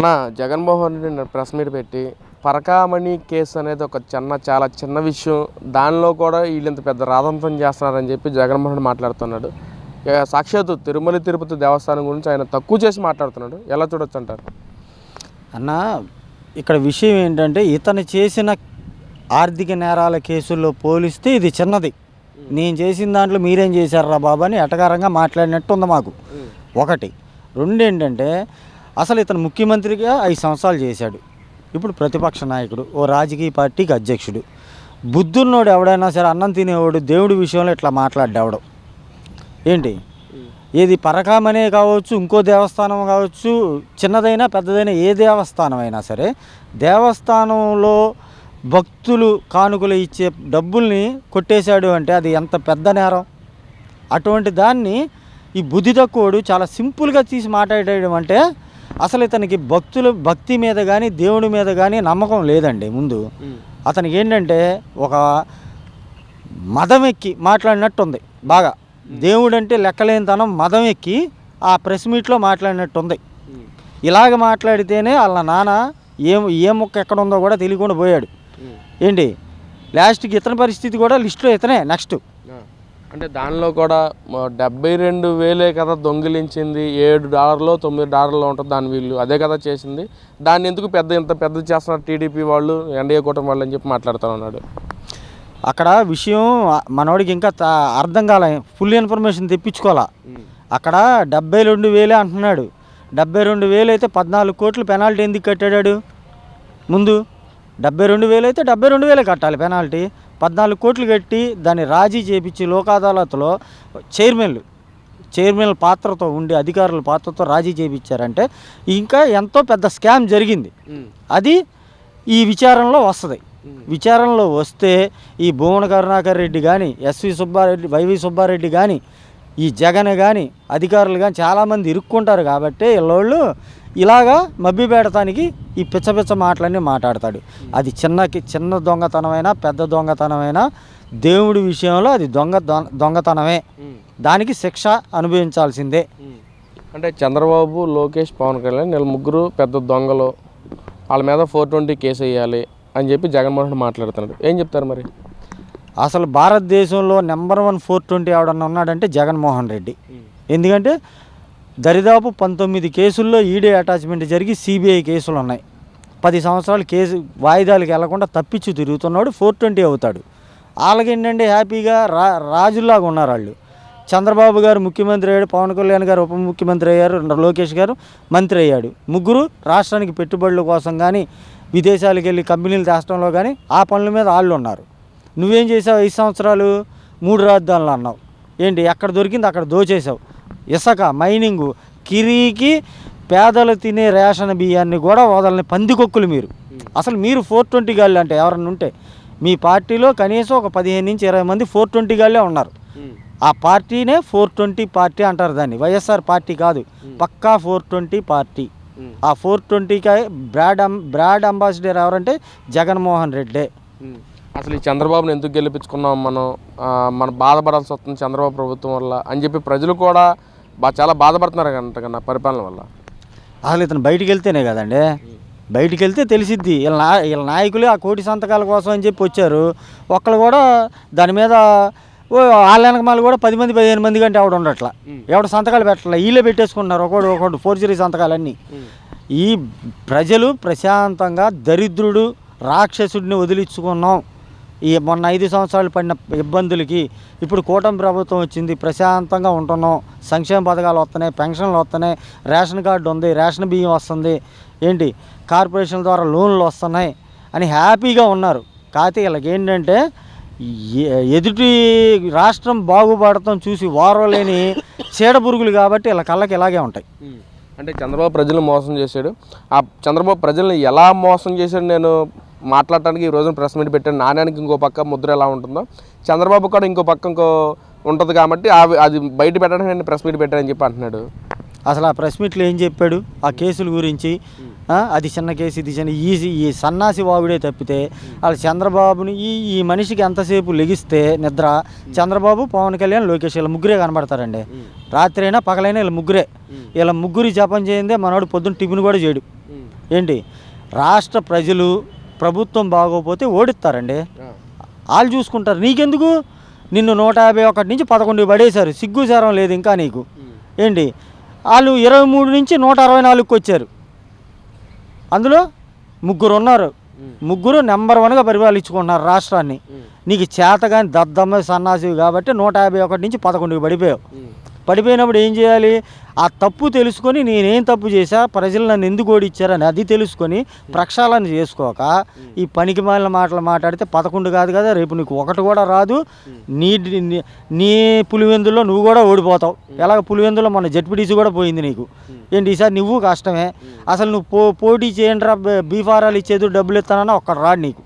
అన్న Jaganmohan Reddy press meet పెట్టి Parakamani case అనేది ఒక చిన్న చాలా చిన్న విషయం. దానిలో కూడా వీళ్ళు ఇంత పెద్ద రాదంతం చేస్తున్నారని చెప్పి జగన్మోహన్ రెడ్డి మాట్లాడుతున్నాడు. ఇక సాక్షాత్తు తిరుమల తిరుపతి దేవస్థానం గురించి ఆయన తక్కువ చేసి మాట్లాడుతున్నాడు. ఎలా చూడొచ్చు అంటారు? అన్న ఇక్కడ విషయం ఏంటంటే ఇతను చేసిన ఆర్థిక నేరాల కేసుల్లో పోలిస్తే ఇది చిన్నది. నేను చేసిన దాంట్లో మీరేం చేశారా బాబు అని ఎటకారంగా మాట్లాడినట్టు ఉంది మాకు ఒకటి. రెండు ఏంటంటే అసలు ఇతను ముఖ్యమంత్రిగా ఐదు సంవత్సరాలు చేశాడు. ఇప్పుడు ప్రతిపక్ష నాయకుడు ఓ రాజకీయ పార్టీకి అధ్యక్షుడు. బుద్ధున్నోడు ఎవడైనా సరే అన్నం తినేవాడు దేవుడి విషయంలో ఇట్లా మాట్లాడేవాడు. ఏంటి? ఏది పరకామనే కావచ్చు ఇంకో దేవస్థానం కావచ్చు చిన్నదైనా పెద్దదైనా ఏ దేవస్థానం అయినా సరే దేవస్థానంలో భక్తులు కానుకలు ఇచ్చే డబ్బుల్ని కొట్టేశాడు అంటే అది ఎంత పెద్ద నేరం? అటువంటి దాన్ని ఈ బుద్ధి తక్కువడు చాలా సింపుల్గా తీసి మాట్లాడేయడం అంటే అసలు ఇతనికి భక్తులు భక్తి మీద కానీ దేవుడి మీద కానీ నమ్మకం లేదండి ముందు. అతనికి ఏంటంటే ఒక మదం ఎక్కి మాట్లాడినట్టుంది బాగా. దేవుడు అంటే లెక్కలేనితనం మదం ఎక్కి ఆ ప్రెస్ మీట్లో మాట్లాడినట్టుంది. ఇలాగ మాట్లాడితేనే వాళ్ళ నాన్న ఏ ఏ ముక్క ఎక్కడ ఉందో కూడా తెలియకుండా పోయాడు. ఏంటి? లాస్ట్కి ఇతని పరిస్థితి కూడా లిస్టులో ఇతనే నెక్స్ట్. అంటే దానిలో కూడా డెబ్బై రెండు వేలే కదా దొంగిలించింది. ఏడు డాలర్లో తొమ్మిది డాలర్లో ఉంటుంది దాని వీళ్ళు అదే కదా చేసింది. దాన్ని ఎందుకు పెద్ద ఇంత పెద్ద చేస్తున్నారు టీడీపీ వాళ్ళు ఎన్డీఏ కూటమి వాళ్ళు అని చెప్పి మాట్లాడుతూ ఉన్నాడు. అక్కడ విషయం మనోడికి ఇంకా అర్థం కాలే. ఫుల్ ఇన్ఫర్మేషన్ తెప్పించుకోవాలా? అక్కడ డెబ్బై రెండు వేలే అంటున్నాడు. డెబ్బై రెండు వేలు అయితే పద్నాలుగు కోట్లు పెనాల్టీ ఎందుకు కట్టాడు ముందు డెబ్బై రెండు వేలు అయితే డెబ్బై రెండు వేలే కట్టాలి పెనాల్టీ. పద్నాలుగు కోట్లు కట్టి దాన్ని రాజీ చేపించి లోక్ అదాలత్లో చైర్మన్లు చైర్మన్ పాత్రతో ఉండి అధికారుల పాత్రతో రాజీ చేయించారంటే ఇంకా ఎంతో పెద్ద స్కామ్ జరిగింది. అది ఈ విచారణలో వస్తుంది. విచారణలో వస్తే ఈ భువన కరుణాకర్ రెడ్డి కానీ ఎస్వి సుబ్బారెడ్డి వైవి సుబ్బారెడ్డి కానీ ఈ జగన్ కానీ అధికారులు కానీ చాలామంది ఇరుక్కుంటారు కాబట్టి వీళ్ళోళ్ళు ఇలాగా మభ్య పెడతానికి ఈ పిచ్చ పిచ్చ మాటలన్నీ మాట్లాడతాడు. అది చిన్నకి చిన్న దొంగతనమైనా పెద్ద దొంగతనమైనా దేవుడి విషయంలో అది దొంగ దొంగతనమే. దానికి శిక్ష అనుభవించాల్సిందే. అంటే చంద్రబాబు లోకేష్ పవన్ కళ్యాణ్ వీళ్ళ ముగ్గురు పెద్ద దొంగలు. వాళ్ళ మీద ఫోర్ ట్వంటీ కేసు వేయాలి అని చెప్పి జగన్మోహన్ రెడ్డి మాట్లాడుతున్నాడు. ఏం చెప్తారు మరి? అసలు భారతదేశంలో నెంబర్ వన్ ఫోర్ ట్వంటీ ఎవడన్నా ఉన్నాడంటే జగన్మోహన్ రెడ్డి. ఎందుకంటే దరిదాపు పంతొమ్మిది కేసుల్లో ఈడీ అటాచ్మెంట్ జరిగి సిబిఐ కేసులు ఉన్నాయి. పది సంవత్సరాలు కేసు వాయిదాలకు వెళ్ళకుండా తప్పించి తిరుగుతున్నాడు ఫోర్ ట్వంటీ అవుతాడు. వాళ్ళకేంటంటే హ్యాపీగా రా రాజుల్లాగా ఉన్నారు వాళ్ళు. చంద్రబాబు గారు ముఖ్యమంత్రి అయ్యాడు పవన్ కళ్యాణ్ గారు ఉప ముఖ్యమంత్రి అయ్యారు లోకేష్ గారు మంత్రి అయ్యాడు. ముగ్గురు రాష్ట్రానికి పెట్టుబడుల కోసం కానీ విదేశాలకు వెళ్ళి కంపెనీలు తెచ్చడంలో కానీ ఆ పనుల మీద వాళ్ళు ఉన్నారు. నువ్వేం చేసావు ఐదు సంవత్సరాలు? మూడు రాజధానులు అన్నావు. ఏంటి? ఎక్కడ దొరికింది అక్కడ దోచేసావు ఇసక మైనింగు కిరీకి పేదలు తినే రేషన్ బియ్యాన్ని కూడా వదలని పందికొక్కులు మీరు. అసలు మీరు ఫోర్ ట్వంటీ గాళ్ళు అంటే ఎవరన్నా ఉంటే మీ పార్టీలో కనీసం ఒక పదిహేను నుంచి ఇరవై మంది ఫోర్ ట్వంటీ గాళ్ళే ఉన్నారు. ఆ పార్టీనే ఫోర్ ట్వంటీ పార్టీ అంటారు దాన్ని. వైఎస్ఆర్ పార్టీ కాదు. పక్కా ఫోర్ ట్వంటీ పార్టీ. ఆ ఫోర్ ట్వంటీకి బ్రాడ్ అం బ్రాడ్ అంబాసిడర్ ఎవరంటే జగన్మోహన్ రెడ్డే. అసలు ఈ చంద్రబాబుని ఎందుకు గెలిపించుకున్నాం మనం? మనం బాధపడాల్సి వస్తుంది చంద్రబాబు ప్రభుత్వం వల్ల అని చెప్పి ప్రజలు కూడా బా చాలా బాధపడుతున్నారు కంట కన్నా పరిపాలన వల్ల. అసలు ఇతను బయటికి వెళ్తేనే కదండి? బయటికి వెళ్తే తెలిసిద్ది. వీళ్ళ నా వీళ్ళ నాయకులు ఆ కోటి సంతకాల కోసం అని చెప్పి వచ్చారు. ఒక్కళ్ళు కూడా దాని మీద వాళ్ళ వెనకమాల కూడా పది మంది పదిహేను మంది కంటే ఎవడు ఉండట్లా. ఎవడు సంతకాలు పెట్టట్లా. వీళ్ళే పెట్టేసుకుంటున్నారు ఒకడు ఒకడు ఫోర్జరీ సంతకాలన్నీ. ఈ ప్రజలు ప్రశాంతంగా దరిద్రుడు రాక్షసుడిని వదిలించుకున్నాం. ఈ మొన్న ఐదు సంవత్సరాలు పడిన ఇబ్బందులకి ఇప్పుడు కూటమి ప్రభుత్వం వచ్చింది ప్రశాంతంగా ఉంటున్నాం. సంక్షేమ పథకాలు వస్తున్నాయి పెన్షన్లు వస్తున్నాయి రేషన్ కార్డు ఉంది రేషన్ బియ్యం వస్తుంది. ఏంటి? కార్పొరేషన్ ద్వారా లోన్లు వస్తున్నాయి అని హ్యాపీగా ఉన్నారు. కాకపోతే వీళ్ళకి ఏంటంటే ఎదుటి రాష్ట్రం బాగుపడటం చూసి వారలేని చీడపురుగులు కాబట్టి వీళ్ళ కళ్ళకి ఇలాగే ఉంటాయి. అంటే చంద్రబాబు ప్రజలు మోసం చేశాడు. ఆ చంద్రబాబు ప్రజల్ని ఎలా మోసం చేశాడు నేను మాట్లాడటానికి ఈ రోజున ప్రెస్ మీట్ పెట్టాను. నాణ్యానికి ఇంకో పక్క ముద్ర ఎలా ఉంటుందో. చంద్రబాబు కూడా ఇంకో పక్క ఇంకో ఉంటుంది కాబట్టి అది బయట పెట్టడానికి నేను ప్రెస్ మీట్ పెట్టానని చెప్పి అంటున్నాడు. అసలు ఆ ప్రెస్ మీట్లో ఏం చెప్పాడు? ఆ కేసుల గురించి అది చిన్న కేసు ఇది చిన్న ఈ ఈ సన్నాసి వాగుడే తప్పితే వాళ్ళు చంద్రబాబుని ఈ ఈ మనిషికి ఎంతసేపు లెగిస్తే నిద్ర? చంద్రబాబు పవన్ కళ్యాణ్ లోకేష్ వీళ్ళ ముగ్గురే కనబడతారండి. రాత్రి అయినా పగలైనా వీళ్ళ ముగ్గురే. వీళ్ళ ముగ్గురి జపం చేయందే మనోడు పొద్దున్న టిఫిన్ కూడా చేయడు. ఏంటి? రాష్ట్ర ప్రజలు ప్రభుత్వం బాగోపోతే ఓడిస్తారండి. వాళ్ళు చూసుకుంటారు. నీకెందుకు? నిన్ను నూట యాభై ఒకటి నుంచి పదకొండు పడేశారు. సిగ్గుచారం లేదు ఇంకా నీకు. ఏంటి? వాళ్ళు ఇరవై మూడు నుంచి నూట అరవై నాలుగుకి వచ్చారు. అందులో ముగ్గురు ఉన్నారు. ముగ్గురు నెంబర్ వన్గా పరిపాలించుకుంటున్నారు రాష్ట్రాన్ని. నీకు చేత కానీ దద్దమ్మ సన్నాసివి కాబట్టి నూట యాభై ఒకటి నుంచి పదకొండుకి పడిపోయావు. పడిపోయినప్పుడు ఏం చేయాలి? ఆ తప్పు తెలుసుకొని నేనేం తప్పు చేశా? ప్రజలు నన్ను ఎందుకు ఓడిచ్చారని అది తెలుసుకొని ప్రక్షాళన చేసుకోక ఈ పనికి మాలిన మాటలు మాట్లాడితే పదకొండు కాదు కదా రేపు నీకు ఒకటి కూడా రాదు. నీ నీ- పులివెందుల్లో నువ్వు కూడా ఓడిపోతావు. ఎలాగ పులివెందులో మన జడ్పీటీసీ కూడా పోయింది నీకు. ఏంటి ఈసారి నువ్వు కష్టమే? అసలు నువ్వు పో పోటీ చేయండి రా బీఫారాలు ఇచ్చేది డబ్బులు ఇస్తానన్నా ఒక్కడు రాడు నీకు.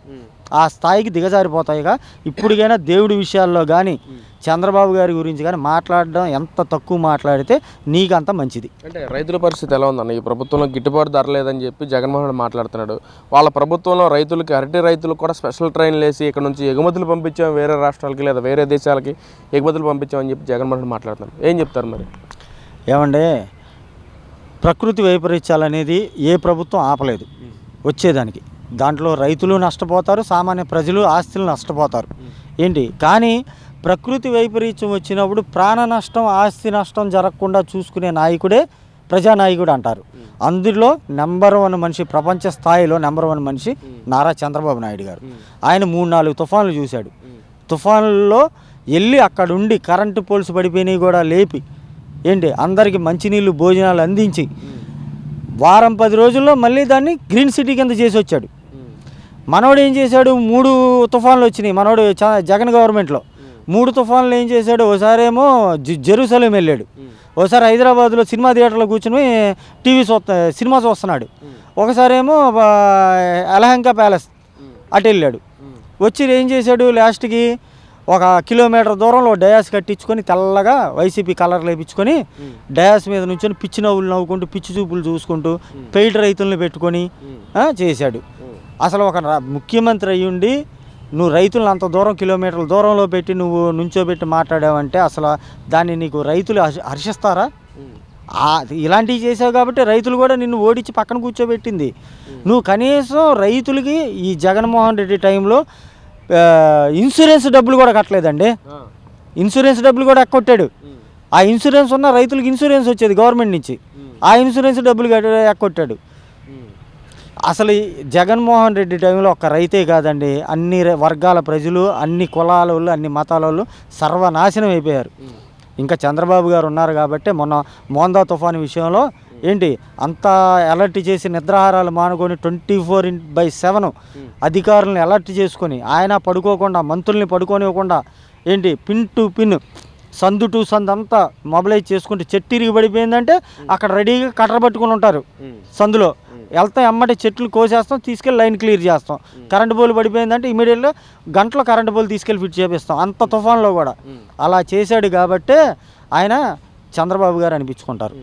ఆ స్థాయికి దిగజారిపోతాయిగా. ఇప్పటికైనా దేవుడి విషయాల్లో కానీ చంద్రబాబు గారి గురించి కానీ మాట్లాడడం ఎంత తక్కువ మాట్లాడితే నీకు అంత మంచిది. అంటే రైతుల పరిస్థితి ఎలా ఉందన్న? ఈ ప్రభుత్వంలో గిట్టుబాటు ధర లేదని చెప్పి జగన్మోహన్ రెడ్డి మాట్లాడుతున్నాడు. వాళ్ళ ప్రభుత్వంలో రైతులకి అరటి రైతులకు కూడా స్పెషల్ ట్రైన్లు వేసి ఇక్కడ నుంచి ఎగుమతులు పంపించాం వేరే రాష్ట్రాలకి లేదా వేరే దేశాలకి ఎగుమతులు పంపించామని చెప్పి జగన్మోహన్ రెడ్డి మాట్లాడుతున్నారు ఏం చెప్తారు మరి? ఏమంటే ప్రకృతి వైపరీత్యాలనేది ఏ ప్రభుత్వం ఆపలేదు. వచ్చేదానికి. దాంట్లో రైతులు నష్టపోతారు సామాన్య ప్రజలు ఆస్తులు నష్టపోతారు. ఏంటి? కానీ ప్రకృతి వైపరీత్యం వచ్చినప్పుడు ప్రాణ నష్టం ఆస్తి నష్టం జరగకుండా చూసుకునే నాయకుడే ప్రజానాయకుడు అంటారు. అందులో నెంబర్ వన్ మనిషి ప్రపంచ స్థాయిలో నెంబర్ వన్ మనిషి నారా చంద్రబాబు నాయుడు గారు. ఆయన మూడు నాలుగు తుఫాన్లు చూశాడు. తుఫాన్లలో వెళ్ళి అక్కడుండి కరెంటు పోల్స్ పడిపోయినవి కూడా లేపి ఏంటి? అందరికీ మంచినీళ్ళు భోజనాలు అందించి వారం పది రోజుల్లో మళ్ళీ దాన్ని గ్రీన్ సిటీ కింద చేసి వచ్చాడు మనోడు ఏం చేశాడు? మూడు తుఫాన్లు వచ్చినాయి మనోడు చ- జగన్ గవర్నమెంట్లో. మూడు తుఫాన్లు ఏం చేశాడు? ఒకసారి ఏమో జెరూసలేం వెళ్ళాడు. ఒకసారి హైదరాబాద్లో సినిమా థియేటర్లో కూర్చుని టీవీ చూస్తా సినిమా చూస్తున్నాడు. ఒకసారి ఏమో అలహంకా ప్యాలెస్ అటు వెళ్ళాడు. వచ్చి ఏం చేశాడు? లాస్ట్కి ఒక కిలోమీటర్ దూరంలో డయాస్ కట్టించుకొని తెల్లగా వైసీపీ కలర్ లేపించుకొని డయాస్ మీద నుంచొని పిచ్చి నవ్వులు నవ్వుకుంటూ పిచ్చి చూపులు చూసుకుంటూ పెయిడ్ రైతులను పెట్టుకొని చేశాడు. అసలు ఒక ముఖ్యమంత్రి అయ్యుండి నువ్వు రైతులను అంత దూరం కిలోమీటర్ల దూరంలో పెట్టి నువ్వు నుంచోబెట్టి మాట్లాడావంటే అసలు దాన్ని నీకు రైతులు హర్ష- హర్షిస్తారా? ఇలాంటివి చేసావు కాబట్టి రైతులు కూడా నిన్ను ఓడించి పక్కన కూర్చోబెట్టింది. నువ్వు కనీసం రైతులకి ఈ జగన్మోహన్ రెడ్డి టైంలో ఇన్సూరెన్స్ డబ్బులు కూడా కట్టలేదండి. ఇన్సూరెన్స్ డబ్బులు కూడా ఎక్కొట్టాడు. ఆ ఇన్సూరెన్స్ ఉన్న రైతులకు ఇన్సూరెన్స్ వచ్చేది గవర్నమెంట్ నుంచి. ఆ ఇన్సూరెన్స్ డబ్బులు కట్ట- ఎక్కొట్టాడు. అసలు ఈ జగన్మోహన్ రెడ్డి టైంలో ఒక్క రైతే కాదండి. అన్ని వర్గాల ప్రజలు అన్ని కులాల వాళ్ళు అన్ని మతాల వాళ్ళు సర్వనాశనం అయిపోయారు. ఇంకా చంద్రబాబు గారు ఉన్నారు కాబట్టి మొన్న మోందా తుఫాను విషయంలో ఏంటి అంత అలర్ట్ చేసి నిద్రాహారాలు మానుకొని twenty four in by seven అధికారులను అలర్ట్ చేసుకొని ఆయన పడుకోకుండా మంత్రుల్ని పడుకోనివ్వకుండా ఏంటి పిన్ టు పిన్ సందు టు సందు అంతా మొబిలైజ్ చేసుకుంటే చెట్టు ఇరిగి పడిపోయిందంటే అక్కడ రెడీగా కట్ర పట్టుకొని ఉంటారు సందులో. వెళ్తాం ఎమ్మటి చెట్లు కోసేస్తాం తీసుకెళ్ళి లైన్ క్లియర్ చేస్తాం. కరెంట్ పోల్ పడిపోయిందంటే ఇమీడియట్గా గంటలో కరెంట్ పోల్ తీసుకెళ్ళి ఫిట్ చేపిస్తాం. అంత తుఫాన్లో కూడా. అలా చేశాడు కాబట్టే ఆయన చంద్రబాబు గారు అనిపించుకుంటారు.